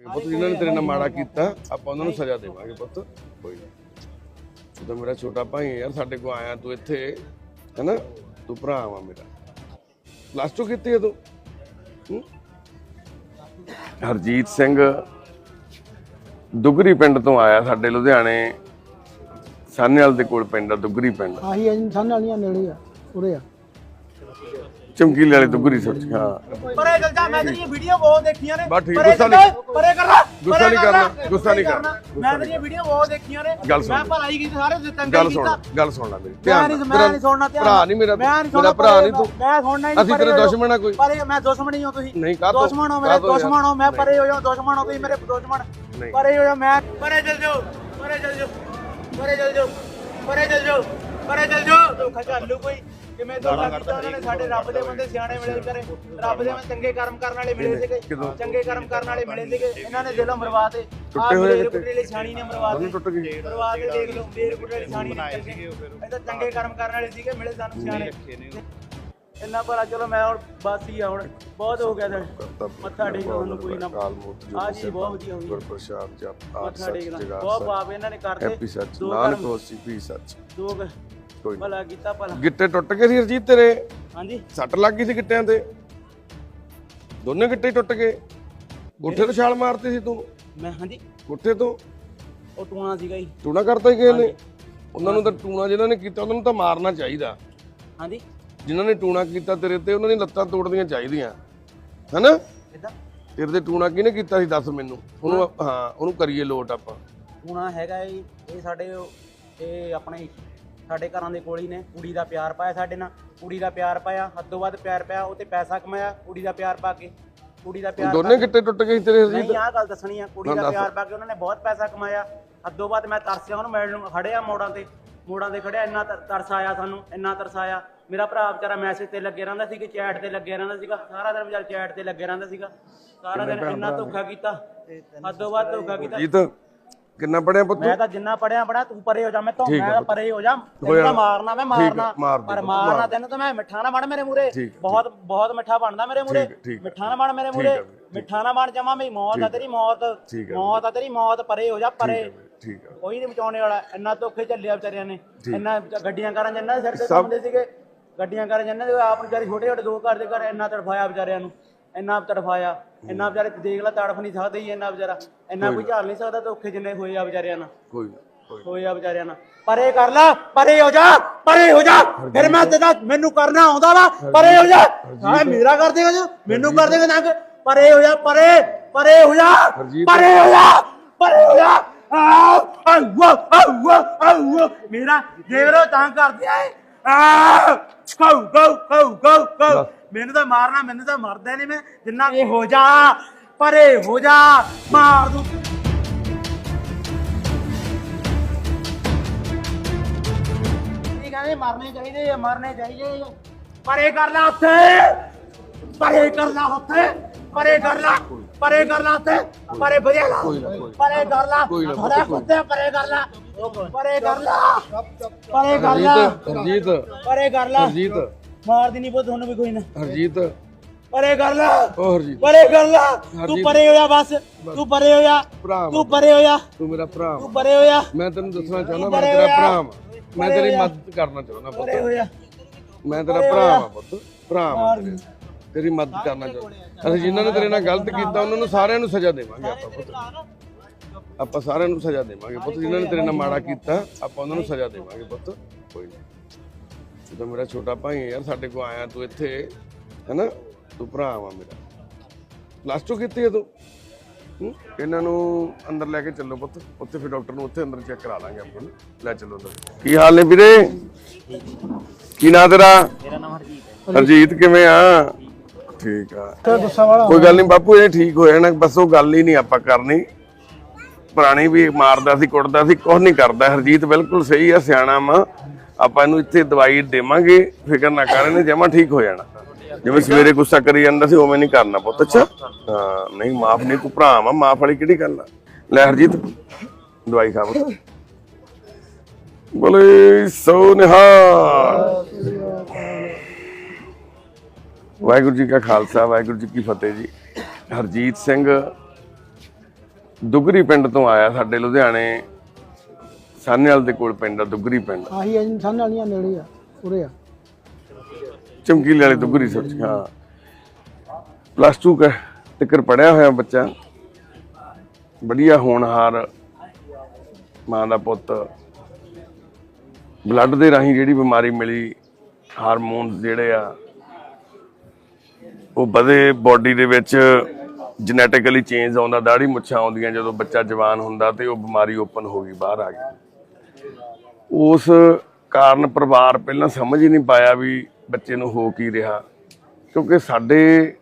ਪੁੱਤ, ਜਿਨ੍ਹਾਂ ਨੇ ਤੇਰੇ ਨਾਲ ਮਾੜਾ ਕੀਤਾ, ਆਪਾਂ ਉਹਨਾਂ ਨੂੰ ਸਜ਼ਾ ਦੇਵਾਂਗੇ ਪੁੱਤ। ਕੋਈ ਨਹੀਂ ਤੂੰ ਤਾਂ ਮੇਰਾ ਛੋਟਾ ਭਾਈ ਹੈ ਯਾਰ, ਸਾਡੇ ਕੋਲ ਆਇਆ ਤੂੰ ਇੱਥੇ, ਹੈਨਾ? ਤੂੰ ਭਰਾ ਵਾ ਮੇਰਾ। ਪਲੱਸ 2 ਕੀਤੀ ਹੈ ਤੂੰ? ਹੂੰ? ਹਰਜੀਤ ਸਿੰਘ ਦੁਗਰੀ ਪਿੰਡ ਤੋਂ ਆਇਆ ਸਾਡੇ ਲੁਧਿਆਣੇ। ਸਾਨੇਵਾਲ ਦੇ ਕੋਲ ਪਿੰਡ ਆ, ਦੁਗਰੀ ਪਿੰਡ। ਆਹੀ ਆ ਜੀ ਸਾਨ ਵਾਲੀਆਂ ਨੇੜੇ ਆ, ਉਰੇ ਆ। ਚਮਕੀਲੇ ਵਾਲੇ ਦੁਗਰੀ ਸੱਚ ਹਾਂ ਪਰੇ ਚੱਲ ਜਾ ਮੈਂ ਤੇਰੀਆਂ ਵੀਡੀਓ ਬਹੁਤ ਦੇਖੀਆਂ ਨੇ ਬਸ ਠੀਕ, ਪਰੇ ਗੁੱਸਾ ਚੱਲ ਨਹੀਂ- ਜਾ, ਪਰੇ ਕਰ ਲੈ ਗੁੱਸਾ ਪਰੇ ਨਹੀਂ ਕਰ ਲੈ, ਕਰਨਾ, ਗੁੱਸਾ ਨਹੀਂ ਕਰਨਾ, ਮੈਂ ਤੇਰੀਆਂ ਵੀਡੀਓ ਬਹੁਤ ਦੇਖੀਆਂ ਨੇ ਗੱਲ ਸੁਣ ਮੈਂ ਲੈ। ਭਲਾਈ ਕੀਤੀ ਸਾਰੇ ਦੇ ਤੰਗ ਗੱਲ ਸੁਣ ਗੱਲ ਸੁਣ ਲੈ ਮੇਰੀ ਮੈਂ ਧਿਆਨ ਨਹੀਂ ਨਾਲ। ਮੈਂ ਤੇਰਾ ਨਹੀਂ ਸੁਣਨਾ ਧਿਆਨ ਭਰਾ ਨਾਲ। ਨਹੀਂ ਮੇਰਾ ਮੈਂ ਨਹੀਂ ਮੇਰਾ ਸੁਣਨਾ ਭਰਾ ਨਹੀਂ ਤੂੰ ਮੈਂ ਸੁਣਨਾ ਹੀ ਨਹੀਂ ਅਸੀਂ ਤੇਰੇ ਪਰੇ ਹੋ ਜਾਓ। ਦੁਸ਼ਮਣ ਆ ਕੋਈ ਪਰੇ ਮੈਂ ਦੁਸ਼ਮਣ ਹੀ ਹਾਂ ਤੁਸੀਂ ਨਹੀਂ ਕਾਹਤੋਂ ਦੁਸ਼ਮਣ ਹੋ ਮੇਰੇ ਕਾਹਤੋਂ ਯਾਰ? ਦੁਸ਼ਮਣ ਹੋ ਮੈਂ ਨਹੀਂ। ਪਰੇ ਹੋ ਜਾ ਦੁਸ਼ਮਣ ਹੋ ਤੁਸੀਂ ਮੇਰੇ ਦੁਸ਼ਮਣ ਨਹੀਂ। ਪਰੇ ਹੋ ਜਾ ਮੈਂ ਪਰੇ ਚੱਲ ਜਾਓ ਪਰੇ ਚੱਲ ਜਾਓ ਪਰੇ ਚੱਲ ਜਾਓ ਪਰੇ ਚੱਲ ਜਾਓ ਪਰੇ ਚੱਲ ਜਾਓ ਧੋਖਾ ਚੱਲੂ ਕੋਈ ਕਿਵੇਂ ਧੋਖਾ ਕੀਤਾ ਉਹਨਾਂ ਨੇ ਸਾਡੇ ਰੱਬ ਦੇ ਬੰਦੇ ਸਿਆਣੇ ਮਿਲੇ ਕਰੇ ਰੱਬ ਦੇ ਚੰਗੇ ਕਰਮ ਕਰਨ ਵਾਲੇ ਮਿਲੇ ਸੀਗੇ? ਚੰਗੇ ਕਰਮ ਕਰਨ ਵਾਲੇ ਮਿਲੇ ਸੀਗੇ। ਇਹਨਾਂ ਨੇ ਦਿਲੋਂ ਮਰਵਾਤੇ ਟੁੱਟੇ ਹੋਏ ਮੇਰੇ ਕਿਤੇ? ਕੁੱਟੇ ਲਈ ਸਿਆਣੀ ਨੇ ਮਰਵਾਤੇ ਟੁੱਟ ਗਏ ਮਰਵਾ ਕੇ ਦੇਖ ਲਓ ਮੇਰੇ ਕੁੱਟੇ ਲਈ ਸਿਆਣੀ ਨੇ ਇਹ ਤਾਂ ਚੰਗੇ ਕਰਮ ਕਰਨ ਵਾਲੇ ਸੀਗੇ ਮਿਲੇ ਸਾਨੂੰ ਸਿਆਣੇ। ਇੰਨਾ ਭਲਾ ਚਲੋ ਮੈਂ ਹੁਣ ਬਸ ਹੀ ਆ ਹੁਣ ਬਹੁਤ ਹੋ ਗਿਆ ਕਰਤਾ ਮੱਥਾ ਟੇਕੋ ਉਹਨੂੰ ਕੋਈ ਨਾ ਮੂਰਤ ਜੋ ਬਹੁਤ ਵਧੀਆ ਹੋਈ ਗੁਰ ਪ੍ਰਸਾਦ ਜਪ ਆਪ ਸੱਚ ਜਗਾ ਬਹੁਤ ਪਾਪ ਇਹਨਾਂ ਨੇ ਕਰਤੇ। ਹੈਪੀ ਸੱਚ ਨਾਨਕ ਹੋਸੀ ਵੀ ਸੱਚ। ਦੋ ਕੋਈ ਭਲਾ ਕੀਤਾ ਭਲਾ। ਗਿੱਟੇ ਟੁੱਟ ਗਏ ਸੀ ਹਰਜੀਤ ਤੇਰੇ। ਹਾਂਜੀ। ਸੱਟ ਲੱਗ ਗਈ ਸੀ ਗਿੱਟਿਆਂ ਤੇ। ਦੋਨੇ ਗਿੱਟੇ ਟੁੱਟ ਗਏ। ਗੁੱਠੇ ਤੋਂ ਛਾਲ ਮਾਰਤੀ ਸੀ ਤੂੰ। ਮੈਂ ਹਾਂਜੀ। ਗੁੱਠੇ ਤੋਂ। ਉਹ ਟੂਣਾ ਸੀਗਾ ਜੀ। ਟੂਣਾ ਕਰਤਾ ਹੀ ਕਿਸੇ ਨੇ। ਉਹਨਾਂ ਨੂੰ ਤਾਂ ਟੂਣਾ ਜਿਹਨਾਂ ਨੇ ਕੀਤਾ ਉਹਨਾਂ ਨੂੰ ਤਾਂ ਮਾਰਨਾ ਚਾਹੀਦਾ। ਹਾਂਜੀ। ਜਿਨ੍ਹਾਂ ਨੇ ਟੂਣਾ ਕੀਤਾ ਤੇਰੇ ਤੇ ਉਹਨਾਂ ਦੀ ਲੱਤਾਂ ਤੋੜਨੀਆਂ ਚਾਹੀਦੀਆਂ। ਹੈਨਾ? ਕਿੱਦਾਂ? ਤੇਰੇ ਤੇ ਟੂਣਾ ਕਿਹਨੇ ਕੀਤਾ ਸੀ ਦੱਸ ਮੈਨੂੰ। ਉਹਨੂੰ ਹਾਂ ਉਹਨੂੰ ਕਰੀਏ ਲੋਟ ਆਪਾਂ। ਟੂਣਾ ਹੈਗਾ ਜੀ ਇਹ ਸਾਡੇ ਇਹ ਆਪਣੇ ਸਾਡੇ ਘਰਾਂ ਦੇ ਕੋਲ ਹੀ ਨੇ। ਕੁੜੀ ਦਾ ਪਿਆਰ ਪਾਇਆ ਸਾਡੇ ਨਾਲ। ਕੁੜੀ ਦਾ ਪਿਆਰ ਪਾਇਆ ਹੱਦੋਂ ਵੱਧ ਪਿਆਰ ਪਾਇਆ ਉਹ ਤੇ ਪੈਸਾ ਕਮਾਇਆ ਕੁੜੀ ਦਾ ਪਿਆਰ ਪਾ ਕੇ। ਕੁੜੀ ਦਾ ਪਿਆਰ ਦੋਨੇ ਗਿੱਟੇ ਟੁੱਟ ਗਏ ਤੇਰੇ ਹਰਜੀਤ? ਨਹੀਂ ਆਹ ਗੱਲ ਦੱਸਣੀ ਆ। ਕੁੜੀ ਦਾ। ਪਿਆਰ ਪਾ ਕੇ ਉਹਨਾਂ ਨੇ ਬਹੁਤ ਪੈਸਾ ਕਮਾਇਆ। ਹੱਦੋਂ ਬਾਅਦ ਮੈਂ ਤਰਸਿਆ ਉਹਨੂੰ ਮਿਲਣ ਨੂੰ ਖੜਿਆ ਮੋੜਾਂ ਤੇ। ਮੋੜਾਂ ਤੇ ਖੜਿਆ ਇੰਨਾ ਤਰ- ਤਰਸ ਆਇਆ ਸਾਨੂੰ ਇੰਨਾ ਤਰਸ ਆਇਆ। ਮੇਰਾ ਭਰਾ ਵਿਚਾਰਾ ਮੈਸੇਜ ਤੇ ਲੱਗੇ ਰਹਿੰਦਾ ਸੀ ਕਿ ਚੈਟ ਤੇ ਲੱਗੇ ਰਹਿੰਦਾ ਸੀਗਾ। ਸਾਰਾ ਦਿਨ ਵਿਚਾਰਾ ਚੈਟ ਤੇ ਲੱਗੇ ਰਹਿੰਦਾ ਸੀਗਾ। ਸਾਰਾ ਦਿਨ ਇੰਨਾ ਧੋਖਾ ਕੀਤਾ। ਹੱਦੋਂ ਬਾਅਦ ਧੋਖਾ ਕੀਤਾ। ਜੀਤ ਕਿੰਨਾ ਪੜਿਆ ਪੁੱਤ ਮੈਂ ਤਾਂ? ਜਿੰਨਾ ਪੜਿਆ ਪੜਿਆ ਤੂੰ ਪਰੇ ਹੋ ਜਾ। ਮੈਂ ਤਾਂ ਠੀਕ ਮੈਂ ਤਾਂ ਪੁੱਤ। ਪਰੇ ਹੋ ਜਾ। ਤੈਨੂੰ ਜਾਣਾ। ਤਾਂ ਮਾਰਨਾ ਮੈਂ ਠੀਕ ਹੈ, ਮਾਰਨਾ। ਮਾਰ ਦੇ ਪਰ ਪੁੱਤ, ਮਾਰਨਾ ਮਾਰ। ਤੈਨੂੰ ਤਾਂ ਮੈਂ ਮਿੱਠਾ ਨਾ ਬਣ ਮੇਰੇ ਮੂਰੇ ਠੀਕ ਹੈ, ਬਹੁਤ ਬਹੁਤ ਮਿੱਠਾ ਬਣਦਾ ਮੇਰੇ ਮੂਰੇ ਠੀਕ ਹੈ, ਠੀਕ ਹੈ। ਮਿੱਠਾ ਨਾ ਬਣ ਮੇਰੇ ਠੀਕ ਮੂਰੇ ਹੈ ਮਿੱਠਾ ਨਾ ਬਣ ਜਾਵਾਂ ਮੇਰੀ ਮੌਤ ਆ ਤੇਰੀ ਮੌਤ। ਠੀਕ ਹੈ ਮੌਤ ਆ ਤੇਰੀ ਮੌਤ ਪਰੇ ਹੋ ਜਾ ਪਰੇ। ਠੀਕ ਕੋਈ ਨਹੀਂ ਬਚਾਉਣੇ ਵਾਲਾ ਇੰਨਾ ਧੋਖੇ ਚੱਲਿਆ ਵਿਚਾਰਿਆਂ ਨੇ। ਠੀਕ। ਇੰਨਾ ਗੱਡੀਆਂ ਕਰਨ ਜੰਨਾ ਸਿਰ ਤੇ ਸਭ- ਘੁੰਮਦੇ ਸੀਗੇ ਗੱਡੀਆਂ ਕਰਨ ਜੰਨਾ ਦੇ ਆਪ ਵਿਚਾਰੇ ਛੋਟੇ ਛੋਟੇ ਦੋ ਘਰ ਦੇ ਘਰ ਇੰਨਾ ਤੜਫਾਇਆ ਵਿਚਾਰਿਆਂ ਨੂੰ ਇੰਨਾ ਤੜਫਾਇਆ ਇੰਨਾ ਵਿਚਾਰੇ ਦੇਖ ਲੈ ਤੜਫ ਨਹੀਂ ਸਕਦੇ ਹੀ ਇੰਨਾ ਵਿਚਾਰਾ ਇੰਨਾ ਕੋਈ ਝਾਲ ਨਹੀਂ ਸਕਦਾ ਧੋਖੇ ਜਿੰਨੇ ਹੋਏ ਆ ਵਿਚਾਰਿਆਂ ਨਾਲ। ਕੋਈ ਨਾ, ਕੋਈ ਹੋਏ ਆ ਵਿਚਾਰਿਆਂ ਨਾਲ। ਪਰੇ ਕਰ ਲੈ ਪਰੇ ਹੋ ਜਾ ਪਰੇ ਹੋ ਜਾ। ਫਿਰ ਮੈਂ ਤੇਰਾ ਮੈਨੂੰ ਕਰਨਾ ਆਉਂਦਾ ਵਾ ਪਰੇ ਹੋ ਜਾ। ਹਾਂ ਮੇਰਾ ਕਰ ਦੇਗਾ ਜੋ? ਮੈਨੂੰ ਕਰ ਦੇਗਾ ਤੰਗ ਪਰੇ ਹੋ ਜਾ ਪਰੇ ਪਰੇ ਹੋ ਜਾ ਹਰਜੀਤ। ਪਰੇ ਹੋ ਜਾ ਪਰੇ ਹੋ ਜਾ। ਆਹ, ਆਹ, ਆਹ, ਆਹ, ਆਹ, ਮੇਰਾ ਦੇਵਰੋ ਤੰਗ ਕਰਦੇ ਆਏ ਆ ਗੋ ਗੋ ਗੋ ਗੋ ਗੋ ਮੈਨੂੰ ਤਾਂ ਮਾਰਨਾ ਮੈਨੂੰ ਤਾਂ ਮਰਦਾ ਨਹੀਂ ਮੈਂ। ਜਿੰਨਾ ਇਹ ਹੋ ਜਾ ਪਰੇ ਹੋ ਜਾ ਮਾਰ ਦੂੰ। ਇਹ ਕਹਿੰਦੇ ਮਰਨੇ ਚਾਹੀਦੇ ਆ ਮਰਨੇ ਚਾਹੀਦੇ ਪਰੇ ਕਰ ਲੈ ਉੱਥੇ ਪਰੇ ਕਰ ਲੈ ਉੱਥੇ। ਪਰੇ ਕਰ ਲੈ ਪਰੇ ਕਰ ਲੈ ਉੱਥੇ ਪਰੇ ਵਧੀਆ ਲਾ। ਪਰੇ ਕਰ ਲੈ ਥੋੜਾ। ਕੁੱਤੇ ਪਰੇ ਕਰ ਲੈ ਪਰੇ ਕਰ ਲੈ ਪਰੇ ਕਰ ਲੈ। ਹਰਜੀਤ ਪਰੇ ਕਰ ਲੈ। ਹਰਜੀਤ। ਮਾਰ ਦੇਣੀ ਪੋ ਤੁਹਾਨੂੰ ਵੀ ਕੋਈ ਨਾ। ਹਰਜੀਤ। ਪਰੇ ਕਰ ਲੈ। ਉਹ ਹਰਜੀਤ। ਪਰੇ ਕਰ ਲੈ। ਤੂੰ। ਪਰੇ ਹੋ ਜਾ ਬਸ। ਤੂੰ ਪਰੇ ਹੋ ਜਾ ਭਰਾ ਤੂੰ। ਪਰੇ ਹੋ ਜਾ ਤੂੰ ਮੇਰਾ ਭਰਾ। ਤੂੰ ਪਰੇ ਹੋ ਜਾ ਮੈਂ ਤੈਨੂੰ ਦੱਸਣਾ ਚਾਹੁੰਦਾ ਮੈਂ ਤੇਰਾ ਹੋਇਆ। ਭਰਾ ਮੈਂ ਤੇਰੀ ਹੋਇਆ। ਮਦਦ ਕਰਨਾ ਚਾਹੁੰਦਾ ਪੁੱਤ। ਮੈਂ ਤੇਰਾ ਭਰਾ ਹੋਇਆ। ਪੁੱਤ। ਭਰਾ ਵਾਂ ਤੇਰੇ। ਮਦਦ ਕਰਨਾ ਚਾਹੁੰਦਾ। ਅਸੀਂ ਜਿਨ੍ਹਾਂ ਨੇ ਤੇਰੇ ਨਾਲ ਗਲਤ ਕੀਤਾ ਉਹਨਾਂ ਨੂੰ ਸਾਰਿਆਂ ਨੂੰ ਸਜ਼ਾ ਦੇਵਾਂਗੇ ਆਪਾਂ ਪੁੱਤ। ਆਪਾਂ ਸਾਰਿਆਂ ਨੂੰ ਸਜ਼ਾ ਦੇਵਾਂਗੇ ਪੁੱਤ। ਜਿਨ੍ਹਾਂ ਨੇ ਤੇਰੇ ਨਾਲ ਮਾੜਾ ਕੀਤਾ ਆਪਾਂ ਉਹਨਾਂ ਨੂੰ ਸਜ਼ਾ ਦੇਵਾਂਗੇ ਪੁੱਤ। ਕੋਈ ਨਹੀਂ। ਤੂੰ ਤਾਂ ਮੇਰਾ ਛੋਟਾ ਭਾਈ ਹੈ ਯਾਰ ਸਾਡੇ ਕੋਲ ਆਇਆ ਤੂੰ ਇੱਥੇ ਹੈਨਾ? ਤੂੰ ਭਰਾ ਵਾਂ ਮੇਰਾ। ਪਲੱਸ 2 ਕੀਤੀ ਹੈ ਤੂੰ? ਇਹਨਾਂ ਨੂੰ ਅੰਦਰ ਲੈ ਕੇ ਚੱਲੋ ਪੁੱਤ। ਉੱਥੇ ਫਿਰ ਡਾਕਟਰ ਨੂੰ ਉੱਥੇ ਅੰਦਰ ਚੈੱਕ ਕਰਾ ਲਾਂਗੇ ਆਪਾਂ ਲੈ ਚੱਲੋ ਅੰਦਰ। ਕੀ ਹਾਲ ਨੇ ਵੀਰੇ? ਕੀ ਨਾਂ ਤੇਰਾ? ਮੇਰਾ ਨਾਮ ਹਰਜੀਤ ਹੈ। ਹਰਜੀਤ ਕਿਵੇਂ ਆ? ਠੀਕ ਆ। ਤੇ ਗੁੱਸਾ ਵਾਲਾ ਕੋਈ ਗੱਲ ਨਹੀਂ ਬਾਪੂ ਇਹ ਠੀਕ ਹੋ ਜਾਣਾ ਬਸ ਉਹ ਗੱਲ ਹੀ ਨਹੀਂ ਆਪਾਂ ਕਰਨੀ। ਪੁਰਾਣੀ ਵੀ ਮਾਰਦਾ ਸੀ ਕੁੱਟਦਾ ਸੀ ਕੁਝ ਨਹੀਂ ਕਰਦਾ। ਹਰਜੀਤ ਬਿਲਕੁਲ ਸਹੀ ਆ ਸਿਆਣਾ ਵਾ। ਆਪਾਂ ਇਹਨੂੰ ਇੱਥੇ ਦਵਾਈ ਦੇਵਾਂਗੇ ਫਿਕਰ ਨਾ ਕਰ ਇਹਨੇ ਜਮਾ ਠੀਕ ਹੋ ਜਾਣਾ। ਜਿਵੇਂ ਸਵੇਰੇ ਗੁੱਸਾ ਕਰੀ ਜਾਂਦਾ ਸੀ ਉਵੇਂ ਨਹੀਂ ਕਰਨਾ ਪੁੱਤ ਅੱਛਾ? ਹਾਂ ਨਹੀਂ ਮਾਫ ਨਹੀਂ ਤੂੰ ਭਰਾ ਵਾ ਮਾਫ ਵਾਲੀ ਕਿਹੜੀ ਗੱਲ ਆ? ਲੈ ਹਰਜੀਤ ਦਵਾਈ ਖਾ ਪੁੱਤ ਬੋਲੇ ਸੋ ਨਿਹਾਲ। ਵਾਹਿਗੁਰੂ ਜੀ ਕਾ ਖਾਲਸਾ ਵਾਹਿਗੁਰੂ ਜੀ ਕੀ ਫਤਿਹ ਜੀ। ਹਰਜੀਤ ਸਿੰਘ ਦੁਗਰੀ ਪਿੰਡ ਤੋਂ ਆਇਆ ਸਾਡੇ ਲੁਧਿਆਣੇ। ਸਾਨੇਵਾਲ ਦੇ ਕੋਲ ਪਿੰਡ ਆ ਦੁਗਰੀ ਪਿੰਡ। ਆਹੀ ਆ ਇਨਸਾਨ ਵਾਲੀਆਂ ਨੇੜੇ ਆ ਉਰੇ ਆ। ਚਮਕੀਲੇ ਵਾਲੇ ਦੁਗਰੀ ਸੱਚ ਹਾਂ। ਪਲੱਸ 2 ਤੱਕਰ ਪੜਿਆ ਹੋਇਆ ਬੱਚਾ। ਵਧੀਆ ਹੋਣਹਾਰ ਮਾਂ ਦਾ ਪੁੱਤ। ਬਲੱਡ ਦੇ ਰਾਹੀਂ ਜਿਹੜੀ ਬਿਮਾਰੀ ਮਿਲੀ ਹਾਰਮੋਨਸ ਜਿਹੜੇ ਆ ਉਹ ਵਧੇ ਬਾਡੀ ਦੇ ਵਿੱਚ ਜੈਨੇਟਿਕਲੀ ਚੇਂਜ ਆਉਂਦਾ ਦਾੜੀ ਮੁੱਛਾਂ ਆਉਂਦੀਆਂ, ਜਦੋਂ ਬੱਚਾ ਜਵਾਨ ਹੁੰਦਾ ਤੇ ਉਹ ਬਿਮਾਰੀ ਓਪਨ ਹੋ ਗਈ, ਬਾਹਰ ਆ ਗਈ। ਉਸ ਕਾਰਨ ਪਰਿਵਾਰ ਪਹਿਲਾਂ ਸਮਝ ਹੀ ਨਹੀਂ ਪਾਇਆ ਵੀ ਬੱਚੇ ਨੂੰ ਹੋ ਕੀ ਰਿਹਾ, ਕਿਉਂਕਿ ਸਾਡੇ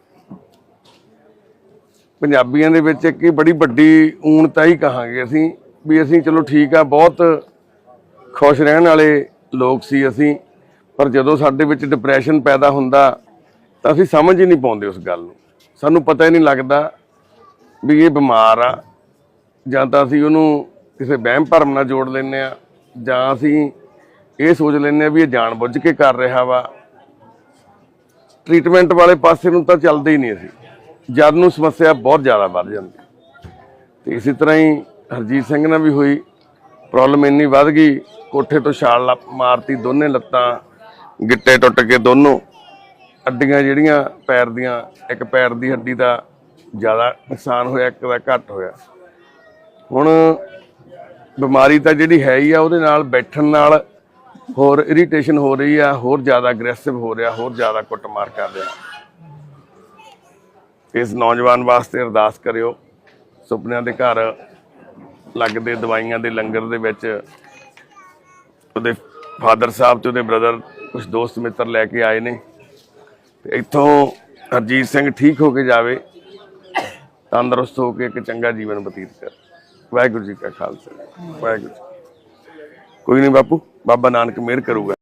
ਪੰਜਾਬੀਆਂ ਦੇ ਵਿੱਚ ਇੱਕ ਬੜੀ ਵੱਡੀ ਊਣਤਾ ਹੀ ਕਹਾਂਗੇ ਅਸੀਂ, ਵੀ ਅਸੀਂ ਚਲੋ ਠੀਕ ਆ, ਬਹੁਤ ਖੁਸ਼ ਰਹਿਣ ਵਾਲੇ ਲੋਕ ਸੀ ਅਸੀਂ, ਪਰ ਜਦੋਂ ਸਾਡੇ ਵਿੱਚ ਡਿਪਰੈਸ਼ਨ ਪੈਦਾ ਹੁੰਦਾ ਤਾਂ ਅਸੀਂ ਸਮਝ ਹੀ ਨਹੀਂ ਪਾਉਂਦੇ ਉਸ ਗੱਲ ਨੂੰ। ਸਾਨੂੰ ਪਤਾ ਹੀ ਨਹੀਂ ਲੱਗਦਾ ਵੀ ਇਹ ਬਿਮਾਰ ਆ, ਜਾਂ ਤਾਂ ਅਸੀਂ ਉਹਨੂੰ ਕਿਸੇ ਵਹਿਮ ਭਰਮ ਨਾਲ ਜੋੜ ਲੈਂਦੇ ਆ ਜਾਂ ਅਸੀਂ ਇਹ ਸੋਚ ਲੈਂਦੇ ਆ ਵੀ ਇਹ ਜਾਣਬੁੱਝ ਕੇ ਕਰ ਰਿਹਾ ਵਾ। ਟ੍ਰੀਟਮੈਂਟ ਵਾਲੇ ਪਾਸੇ ਨੂੰ ਤਾਂ ਚੱਲਦੇ ਹੀ ਨਹੀਂ ਅਸੀਂ। ਜਦ ਨੂੰ ਸਮੱਸਿਆ ਬਹੁਤ ਜ਼ਿਆਦਾ ਵੱਧ ਜਾਂਦੀ ਤੇ ਇਸੇ ਤਰ੍ਹਾਂ ਹੀ ਹਰਜੀਤ ਸਿੰਘ ਨਾਲ ਵੀ ਹੋਈ। ਪ੍ਰੋਬਲਮ ਇੰਨੀ ਵੱਧ ਗਈ, ਕੋਠੇ ਤੋਂ ਛਾਲ ਲਾ- ਮਾਰਤੀ ਦੋਨੇ ਲੱਤਾਂ, ਗਿੱਟੇ ਟੁੱਟ ਕੇ ਦੋਨੋਂ। ਹੱਡੀਆਂ ਜਿਹੜੀਆਂ ਪੈਰ ਦੀਆਂ, ਇੱਕ ਪੈਰ ਦੀ ਹੱਡੀ ਦਾ ਜ਼ਿਆਦਾ ਨੁਕਸਾਨ ਹੋਇਆ, ਇੱਕ ਦਾ ਘੱਟ ਹੋਇਆ। ਹੁਣ ਬਿਮਾਰੀ ਤਾਂ ਜਿਹੜੀ ਹੈ ਹੀ ਆ, ਉਹਦੇ ਨਾਲ ਬੈਠਣ ਨਾਲ ਹੋਰ ਇਰੀਟੇਸ਼ਨ ਹੋ ਰਹੀ ਆ, ਹੋਰ ਜ਼ਿਆਦਾ ਅਗਰੈਸਿਵ ਹੋ ਰਿਹਾ, ਹੋਰ ਜ਼ਿਆਦਾ ਕੁੱਟਮਾਰ ਕਰ ਰਿਹਾ। ਇਸ ਨੌਜਵਾਨ ਵਾਸਤੇ ਅਰਦਾਸ ਕਰਿਓ, ਸੁਪਨਿਆਂ ਦੇ ਘਰ ਲੱਗਦੇ ਦਵਾਈਆਂ ਦੇ ਲੰਗਰ ਦੇ ਵਿੱਚ ਉਹਦੇ ਫਾਦਰ ਸਾਹਿਬ ਤੇ ਉਹਦੇ ਬ੍ਰਦਰ ਕੁਝ ਦੋਸਤ ਮਿੱਤਰ ਲੈ ਕੇ ਆਏ ਨੇ। ਇੱਥੋਂ ਹਰਜੀਤ ਸਿੰਘ ਠੀਕ ਹੋ ਕੇ ਜਾਵੇ, ਤੰਦਰੁਸਤ ਹੋ ਕੇ ਇੱਕ ਚੰਗਾ ਜੀਵਨ ਬਤੀਤ ਕਰ। ਵਾਹਿਗੁਰੂ ਜੀ ਕਾ ਖਾਲਸਾ, ਵਾਹਿਗੁਰੂ ਜੀ ਕੋਈ ਨਹੀਂ ਬਾਪੂ, ਬਾਬਾ ਨਾਨਕ ਮਿਹਰ ਕਰੂਗਾ।